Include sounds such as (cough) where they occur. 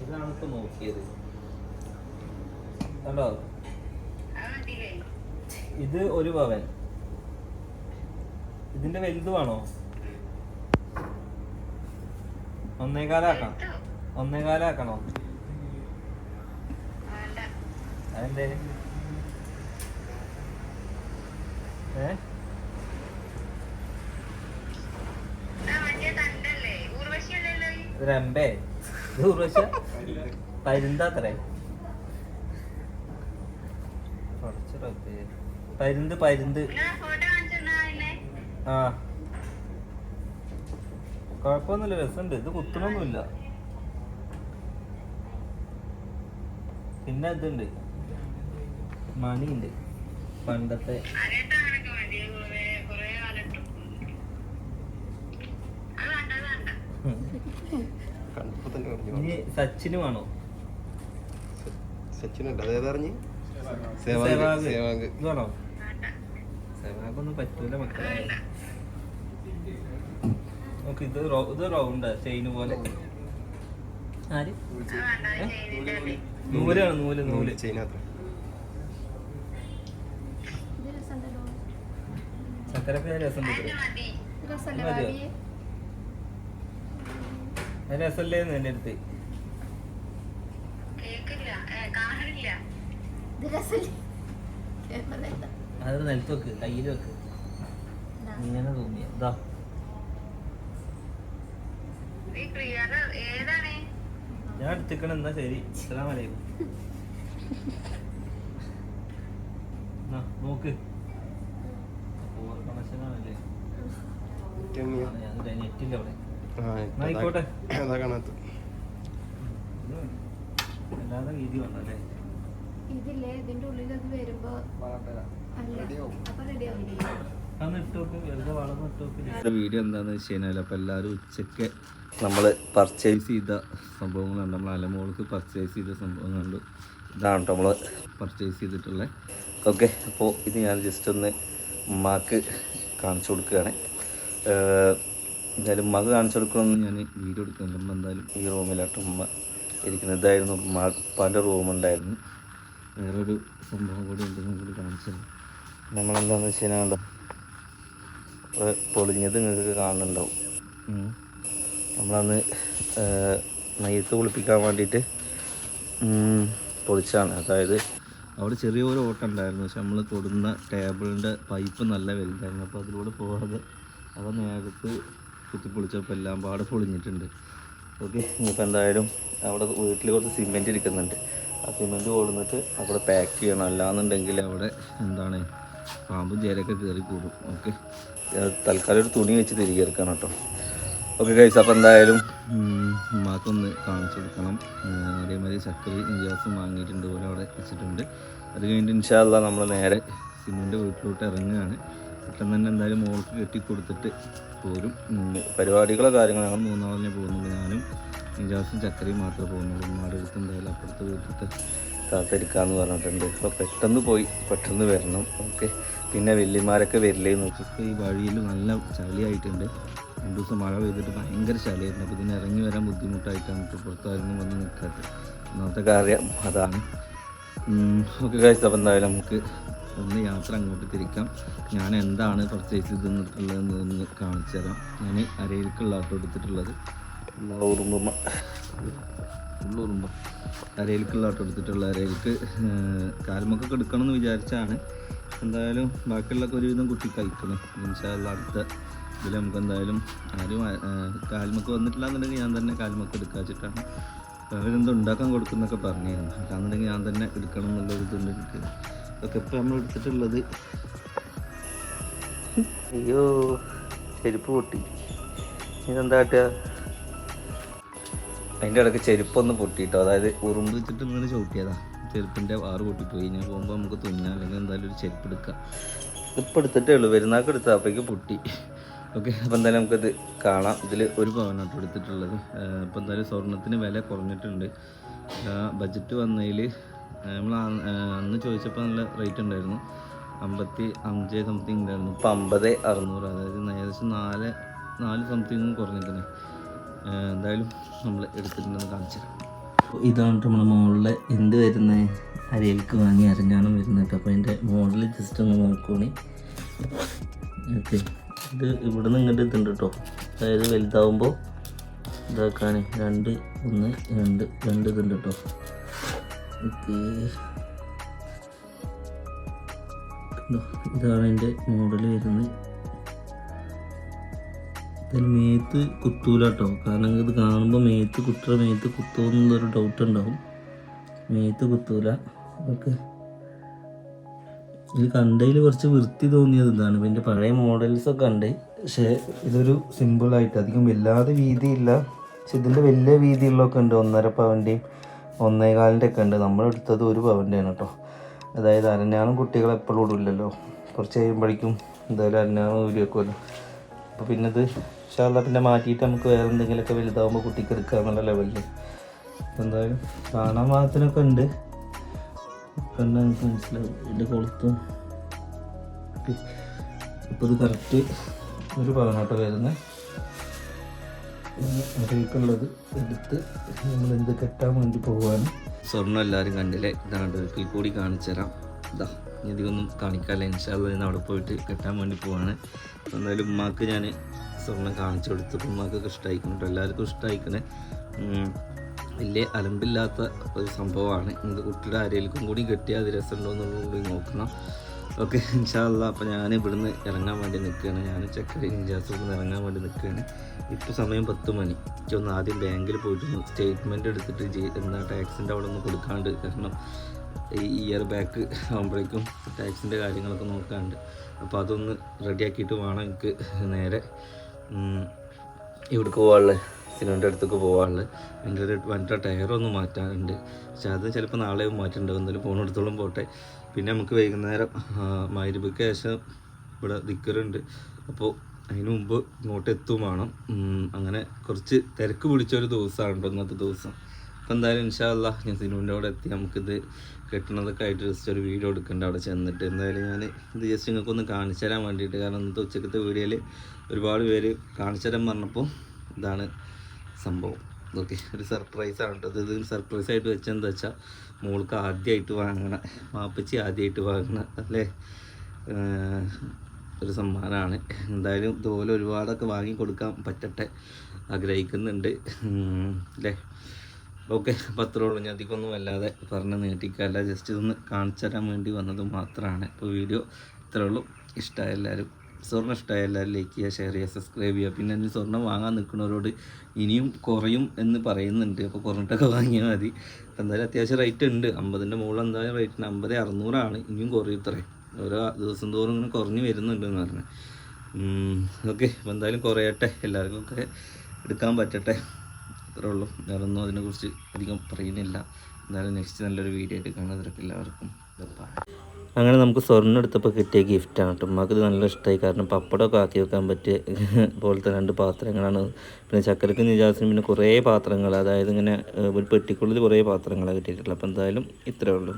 ഇതാണ് ഇത് ഒരു പവൻ. ഇതിന്റെ വലുത് വേണോ ഒന്നേകാലാക്കാം. ഒന്നേകാലാക്കണോ? അതെന്തേ? ഏ? രമ്പേ ഇത് ഉർവശ പരുന്താത്രേ. പരുന്ത് പരുന്ത്. ആ. കുഴപ്പമൊന്നുമില്ല രസമുണ്ട്. ഇത് കുത്തണമൊന്നുമില്ല പിന്നെ ഇതുണ്ട് മണിയുണ്ട്. പണ്ടത്തെ ഉം. കണ്ടപ്പോ തന്നെ പറഞ്ഞു ഇനി സച്ചിന് വേണോ? സച്ചിനുണ്ട്. അതേതാ പറഞ്ഞു? സേവാഗ്. സേവാഗ്. സേവാഗ്. ഇത് വേണോ? സേവാഗൊന്നും പറ്റൂല മക്കളെ. നോക്ക് ഇത് ഇത് റൗണ്ട് ചെയിന് പോലെ. ആര്? നൂലാണ് നൂൽ നൂൽ. ചെയിനത്ര ചക്കരക്ക് രസം കിട്ടും ഭാവിയെ അത് അടുത്ത്. നിലത്ത് വെക്ക് കയ്യിൽ വെക്ക്. ഇങ്ങനെ തോന്നിയ ഇതാ. ഞാൻ എടുത്തിക്കണം എന്നാ ശരി. നോക്ക്. ആണല്ലേ ആ, ഞാൻ നെറ്റില്ല അവിടെ ആയിക്കോട്ടെ. അതാ കാണാത്ത ഇത് അല്ലാതെ വീതി വന്നല്ലേ ഇതില്ലേ? ഇതിന്റെ ഉള്ളിൽ അത് വരുമ്പോ വീഡിയോ എന്താന്ന് വെച്ച് കഴിഞ്ഞാൽ അപ്പോൾ എല്ലാരും ഉച്ചയ്ക്ക് നമ്മൾ പർച്ചേസ് ചെയ്ത സംഭവങ്ങളുണ്ട് നമ്മൾ അലമോൾക്ക് പർച്ചേസ് ചെയ്ത സംഭവങ്ങളുണ്ട് ഇതാണ് കേട്ടോ നമ്മൾ പർച്ചേസ് ചെയ്തിട്ടുള്ളത് ഓക്കെ അപ്പോൾ ഇത് ഞാൻ ജസ്റ്റ് ഒന്ന് ഉമ്മാക്ക് കാണിച്ചു കൊടുക്കുകയാണ്. എന്തായാലും ഉമ്മാക്ക് കാണിച്ചു കൊടുക്കണമെന്ന് ഞാൻ വീഡിയോ എടുക്കുന്നില്ല ഉമ്മ എന്തായാലും ഈ റൂമിലായിട്ട് ഉമ്മ ഇരിക്കുന്നത്. ഇതായിരുന്നു ഉമ്മ ഉപ്പാന്റെ റൂമുണ്ടായിരുന്നു വേറൊരു സംഭവം കൂടി ഉണ്ടെന്നും കൂടി കാണിച്ചത് നമ്മളെന്താണെന്ന് വെച്ച് കഴിഞ്ഞാൽ കണ്ടോ? പൊളിഞ്ഞത് നിങ്ങൾക്ക് കാണുന്നുണ്ടാവും. നമ്മളന്ന് നെയ്ത്ത് കുളിപ്പിക്കാൻ വേണ്ടിയിട്ട് പൊളിച്ചാണ് അതായത് അവിടെ ചെറിയൊരു ഓട്ടം ഉണ്ടായിരുന്നു. പക്ഷെ നമ്മൾ തൊടുന്ന ടേബിളിന്റെ പൈപ്പ് നല്ല വലുതായിരുന്നു. അപ്പോൾ അതിലൂടെ പോകാതെ അവ നേരത്ത് കുത്തിപ്പൊളിച്ചപ്പോൾ എല്ലാം പാടെ പൊളിഞ്ഞിട്ടുണ്ട്. ഓക്കെ ഇനിയിപ്പോൾ എന്തായാലും അവിടെ വീട്ടിൽ കുറച്ച് സിമെന്റ് ഇരിക്കുന്നുണ്ട്. ആ സിമെന്റ് കൊടുന്നിട്ട് അവിടെ പാക്ക് ചെയ്യണം. അല്ലാന്നുണ്ടെങ്കിൽ അവിടെ എന്താണ് പാമ്പും ചേരൊക്കെ കയറി കൂടും ഓക്കെ തൽക്കാലം ഒരു തുണി വെച്ച് തിരികെ ഇറക്കണം കേട്ടോ. ഓക്കെ കഴിച്ച് അപ്പോൾ എന്തായാലും ഉമ്മാക്കൊന്ന് കാണിച്ചു കൊടുക്കണം. അതേമാതിരി ചക്കരി നിജാസും വാങ്ങിയിട്ടുണ്ട് പോലെ അവിടെ വെച്ചിട്ടുണ്ട്. അത് കഴിഞ്ഞിട്ട് ഇൻഷാല്ല നമ്മൾ നേരെ സിമെന്റ് വീട്ടിലോട്ട് ഇറങ്ങുകയാണ്. പെട്ടെന്ന് തന്നെ എന്തായാലും മോൾക്ക് കെട്ടി കൊടുത്തിട്ട് പോരും പരിപാടികളോ കാര്യങ്ങളോ ഞങ്ങൾ മൂന്നാളിനെ പോകുന്നുള്ളൂ ഞാനും. ഇഞ്ചാസും ചക്കരയും മാത്രമേ പോകുന്നുള്ളൂ. ഉമ്മാടെ അടുത്ത് എന്തായാലും അപ്പുറത്തെ വീട്ടിലത്തെ കാത്തിരിക്കാന്ന് പറഞ്ഞിട്ടുണ്ട്. അപ്പോൾ പെട്ടെന്ന് പോയി. പെട്ടെന്ന് വരണം. ഓക്കെ. പിന്നെ വല്യമാരൊക്കെ വരില്ലേ നോക്കി. ഇപ്പോൾ ഈ വഴിയിൽ നല്ല ചളിയായിട്ടുണ്ട്. രണ്ട് ദിവസം മഴ പെയ്തിട്ട് ഭയങ്കര ചളിയായിരുന്നു. അപ്പോൾ ഇതിന് ഇറങ്ങി വരാൻ ബുദ്ധിമുട്ടായിട്ടാണ് ഇപ്പോൾ പുറത്തായിരുന്നു വന്ന് നിൽക്കാത്തത്. ഒന്നാമത്തെ കാര്യം അതാണ്. ഓക്കെ കാഴ്ച അപ്പോൾ എന്തായാലും നമുക്ക് ഒന്ന് യാത്ര അങ്ങോട്ട് തിരിക്കാം. ഞാൻ എന്താണ് പർച്ചേസ് ചെയ്തിട്ടുള്ളതെന്ന് ഒന്ന് കാണിച്ചു തരാം. ഞാൻ അരയിലേക്കുള്ള ആട്ടോ എടുത്തിട്ടുള്ളത്. ഉറുമ്പ. ഉള്ളുറുമ്പ എടുത്തിട്ടുള്ള അരയിലേക്ക് കാൽമൊക്കെ എടുക്കണം എന്ന് വിചാരിച്ചാണ്. എന്തായാലും ബാക്കിയുള്ളൊക്കെ ഒരുവിധം കുട്ടി കഴിക്കണം. എന്നുവെച്ചാൽ അടുത്ത ഇതിൽ നമുക്ക് എന്തായാലും ആരും കാൽമൊക്കെ വന്നിട്ടില്ല എന്നുണ്ടെങ്കിൽ ഞാൻ തന്നെ കാൽമക്ക് എടുക്കാച്ചിട്ടാണ് അവരെന്തോ ഉണ്ടാക്കാൻ കൊടുക്കുന്നൊക്കെ പറഞ്ഞിരുന്നു. അല്ലാന്നുണ്ടെങ്കിൽ ഞാൻ തന്നെ എടുക്കണം എന്നുള്ള ഒരു ഇതുണ്ട് എനിക്ക്. ഇതൊക്കെ ഇപ്പം നമ്മൾ എടുത്തിട്ടുള്ളത്. അയ്യോ ചെരുപ്പ് പൊട്ടി. ഇതെന്താ കാട്ടുക? അതിന്റെ ഇടയ്ക്ക് ചെരുപ്പൊന്ന് പൊട്ടിയിട്ടോ അതായത് ഉറുമ്പ് വെച്ചിട്ട് ഇങ്ങനെ ചവിട്ടിയതാ. ചെരുപ്പിന്റെ ആറ് പൊട്ടിപ്പോയി. ഞാൻ പോകുമ്പോൾ നമുക്ക് തുന്നാം. അല്ലെങ്കിൽ എന്തായാലും ഒരു ചെരുപ്പ് എടുക്കാം. ഇപ്പം എടുത്തിട്ടേ ഉള്ളൂ. വരുന്നാൾക്ക് എടുത്താൽ അപ്പോഴേക്ക് പൊട്ടി. ഓക്കെ അപ്പം എന്തായാലും നമുക്കത് കാണാം. ഇതിൽ ഒരു പവനാട്ടോ എടുത്തിട്ടുള്ളത്. ഇപ്പം എന്തായാലും സ്വർണത്തിന് വില കുറഞ്ഞിട്ടുണ്ട്. ബജറ്റ് വന്നതിൽ നമ്മൾ അന്ന് ചോദിച്ചപ്പോൾ നല്ല റേറ്റ് ഉണ്ടായിരുന്നു. അമ്പത്തി അഞ്ച് സംതിങ് ഉണ്ടായിരുന്നു. ഇപ്പം അമ്പത് അറുന്നൂറ് അതായത് ഏകദേശം നാല് നാല് സംതിങ് കുറഞ്ഞിട്ടുണ്ട് എന്തായാലും നമ്മൾ എടുത്തിട്ടുണ്ടെന്ന് കാണിച്ചു ഇതാണ് നമ്മുടെ മുകളിൽ എന്ത് വരുന്നത് അരയിലേക്ക് വാങ്ങി അരഞ്ഞാണം വരുന്നത്. അപ്പോൾ അതിന്റെ മോഡൽ ജസ്റ്റ് ഒന്ന് നോക്കുകയാണ് ഓക്കെ. ഇത് ഇവിടെ നിന്ന് ഇങ്ങോട്ട് ഇതുണ്ട് കേട്ടോ. അതായത് വലുതാവുമ്പോൾ ഇതാക്കാൻ രണ്ട് ഒന്ന് രണ്ട് രണ്ട് ഇതുണ്ട് കേട്ടോ. ഓക്കെ. ഇതാണ് എന്റെ മോഡൽ വരുന്നത്. ഇതിന് മേത്ത് കുത്തൂല കേട്ടോ കാരണം ഇത് കാണുമ്പോൾ മേത്ത് കുത്തുക മേത്ത് കുത്തുമോ എന്നുള്ളൊരു ഡൗട്ട് ഉണ്ടാവും. മേത്ത് കുത്തൂല. ഓക്കെ ഇത് കണ്ടതിൽ കുറച്ച് വൃത്തി തോന്നിയത് ഇതാണ്. എന്റെ പഴയ മോഡൽസ് ഒക്കെ ഉണ്ട് പക്ഷേ ഇതൊരു സിമ്പിളായിട്ട് അധികം വല്ലാതെ വീതിയില്ല. പക്ഷെ ഇതിന്റെ വലിയ വീതിയുള്ളതൊക്കെ ഉണ്ട്. ഒന്നര പവന്റെയും ഒന്നേകാലിന്റെ ഒക്കെ ഉണ്ട്. നമ്മളെടുത്തത് ഒരു പവന്റെയാണ് കേട്ടോ. അതായത് അരഞ്ഞാണം കുട്ടികൾ എപ്പോഴും ഇടില്ലല്ലോ കുറച്ച് കഴിയുമ്പോഴേക്കും എന്തായാലും അരഞ്ഞാണം ഊരി വെക്കുമല്ലോ. അപ്പോൾ പിന്നെ ഇത് ഷാള പിന്നെ മാറ്റിയിട്ട് നമുക്ക് വേറെ എന്തെങ്കിലുമൊക്കെ വലുതാവുമ്പോൾ കുട്ടിക്ക് എടുക്കുക എന്നുള്ള ലെവലിൽ എന്തായാലും കാണാൻ മാത്രമൊക്കെ ഉണ്ട്. കണ്ടാൽ എനിക്ക് മനസ്സിലാവും എന്റെ കൊളുത്തും ഇപ്പോൾ ഇത് കറക്റ്റ് ഒരു പവനോട്ട് വരുന്നത്. അതിലേക്കുള്ളത് എടുത്ത് നമ്മൾ എന്ത് കെട്ടാൻ വേണ്ടി പോവാണ്. സ്വർണം എല്ലാവരും കണ്ടില്ലേ? ഇതാണ്ട് ഒരിക്കൽ കൂടി കാണിച്ചു തരാം ഇതാ അധികമൊന്നും കാണിക്കാല്ല ഇൻഷാല്ല ഇന്ന് അവിടെ പോയിട്ട് കെട്ടാൻ വേണ്ടി പോവാണ്. അപ്പോൾ എന്തായാലും ഉമ്മാക്ക് ഞാൻ സ്വർണം കാണിച്ചു കൊടുത്തു ഉമ്മാക്കൊക്കെ ഇഷ്ടമായിക്കണം എല്ലാവർക്കും ഇഷ്ടമായിക്കണേ വലിയ അലമ്പില്ലാത്ത ഒരു സംഭവമാണ്. ഇത് കുട്ടിയുടെ ആരേലും കൂടി കെട്ടിയാൽ അത് രസമുണ്ടോ എന്നുള്ളത് കൂടി നോക്കണം. ഓക്കെ ഇൻഷാല്ല അപ്പോൾ ഞാൻ ഇവിടുന്ന് ഇറങ്ങാൻ വേണ്ടി നിൽക്കുകയാണ് ഞാൻ ചെക്കർ ഇൻജാസ് ഇവിടുന്ന് ഇറങ്ങാൻ വേണ്ടി നിൽക്കുകയാണ് ഇപ്പോൾ സമയം പത്ത് മണി. എനിക്കൊന്ന് ആദ്യം ബാങ്കിൽ പോയിട്ടൊന്ന് സ്റ്റേറ്റ്മെന്റ് എടുത്തിട്ട് ജി- എന്താ ടാക്സിന്റെ അവിടെ ഒന്ന് കൊടുക്കാണ്ട്. കാരണം ഈ ഇയർ ബാക്ക് ആകുമ്പോഴേക്കും ടാക്സിന്റെ കാര്യങ്ങളൊക്കെ നോക്കാണ്ട്. അപ്പോൾ അതൊന്ന് റെഡിയാക്കിയിട്ട് വേണം എനിക്ക് നേരെ ഇവിടേക്ക് പോകാനുള്ളത് സിനിമന്റെ അടുത്തേക്ക് പോകാനുള്ളത് എന്റെ ഒരു ടയർ ടയറൊന്ന് മാറ്റാനുണ്ട്. പക്ഷെ അത് ചിലപ്പോൾ നാളെ മാറ്റുണ്ടാവും. എന്തായാലും ഫോണെടുത്തോളം പോട്ടെ. പിന്നെ നമുക്ക് വൈകുന്നേരം മൈരുബിക്ക് ശേഷം ഇവിടെ ദിക്കറുണ്ട് അപ്പോൾ അതിന് മുമ്പ് ഇങ്ങോട്ട് എത്തും വേണം. അങ്ങനെ കുറച്ച് തിരക്ക് പിടിച്ച ഒരു ദിവസമാണ് ഇന്നത്തെ ദിവസം. അപ്പോൾ എന്തായാലും ഇൻഷാല്ല ഞാൻ സിനുവിന്റെ അവിടെ എത്തി നമുക്കിത് കെട്ടണതൊക്കെ ആയിട്ട് ജസ്റ്റ് ഒരു വീഡിയോ എടുക്കേണ്ട അവിടെ ചെന്നിട്ട്. എന്തായാലും ഞാൻ ഇത് ജസ്റ്റ് നിങ്ങൾക്കൊന്ന് കാണിച്ചു തരാൻ വേണ്ടിയിട്ട് കാരണം ഇന്നത്തെ ഉച്ചക്കത്തെ വീഡിയോയിൽ ഒരുപാട് പേര് കാണിച്ചു തരാൻ പറഞ്ഞപ്പോൾ ഇതാണ് സംഭവം. ഓക്കെ ഒരു സർപ്രൈസാണ് കേട്ടോ. ഇത് സർപ്രൈസ് ആയിട്ട് വെച്ചെന്താ വെച്ചാൽ മോൾക്ക് ആദ്യമായിട്ട് വാങ്ങണ മാപ്പച്ചി ആദ്യമായിട്ട് വാങ്ങണ അല്ലേ? ഒരു സമ്മാനമാണ് എന്തായാലും ഇതുപോലെ ഒരുപാടൊക്കെ വാങ്ങി കൊടുക്കാൻ പറ്റട്ടെ ആഗ്രഹിക്കുന്നുണ്ട്. അല്ലേ? ഓക്കെ പത്രമുള്ളൂ ഞാൻ അധികമൊന്നും വല്ലാതെ പറഞ്ഞ് നീട്ടിക്കല്ല ജസ്റ്റ് ഇതൊന്ന് കാണിച്ചു തരാൻ വേണ്ടി വന്നത് മാത്രമാണ്. ഇപ്പോൾ വീഡിയോ ഇത്രേ ഉള്ളൂ. ഇഷ്ടമായ എല്ലാവരും സ്വർണം ഇഷ്ടമായ എല്ലാവരും ലൈക്ക് ചെയ്യുക ഷെയർ ചെയ്യുക. സബ്സ്ക്രൈബ് ചെയ്യുക പിന്നെ ഇനി സ്വർണം വാങ്ങാൻ നിൽക്കുന്നവരോട് ഇനിയും കുറയും എന്ന് പറയുന്നുണ്ട്. അപ്പോൾ കുറഞ്ഞിട്ടൊക്കെ വാങ്ങിയാൽ മതി. എന്തായാലും അത്യാവശ്യം റേറ്റ് ഉണ്ട്. അമ്പതിന്റെ മുകളിൽ എന്തായാലും റേറ്റ് ഉണ്ട്. അമ്പത് അറുന്നൂറാണ്. ഇനിയും കുറയും ഇത്രയും ഓരോ ദിവസം തോറും ഇങ്ങനെ കുറഞ്ഞു വരുന്നുണ്ട് എന്ന് പറഞ്ഞു. ഓക്കെ അപ്പോൾ എന്തായാലും കുറയട്ടെ. എല്ലാവർക്കും ഒക്കെ എടുക്കാൻ പറ്റട്ടെ. അത്രേ ഉള്ളൂ. വേറെ ഒന്നും അതിനെക്കുറിച്ച് അധികം പറയുന്നില്ല. എന്തായാലും നെക്സ്റ്റ് നല്ലൊരു വീഡിയോ കാണാൻ തിരക്ക് എല്ലാവർക്കും. അങ്ങനെ നമുക്ക് സ്വർണം എടുത്തപ്പോൾ കിട്ടിയ ഗിഫ്റ്റാണ് കേട്ടോ ഉമ്മക്ക് നല്ല ഇഷ്ടമായി കാരണം പപ്പടമൊക്കെ ആക്കി വെക്കാൻ പറ്റിയ (laughs) പോലത്തെ രണ്ട് പാത്രങ്ങളാണ്. പിന്നെ ചക്കരക്ക് നിജാസിനും പിന്നെ കുറേ പാത്രങ്ങൾ അതായത് ഇങ്ങനെ ഒരു പെട്ടിക്കുള്ളിൽ കുറേ പാത്രങ്ങളാണ് കിട്ടിയിട്ടുള്ളത്. അപ്പോൾ എന്തായാലും ഇത്രയേ ഉള്ളൂ.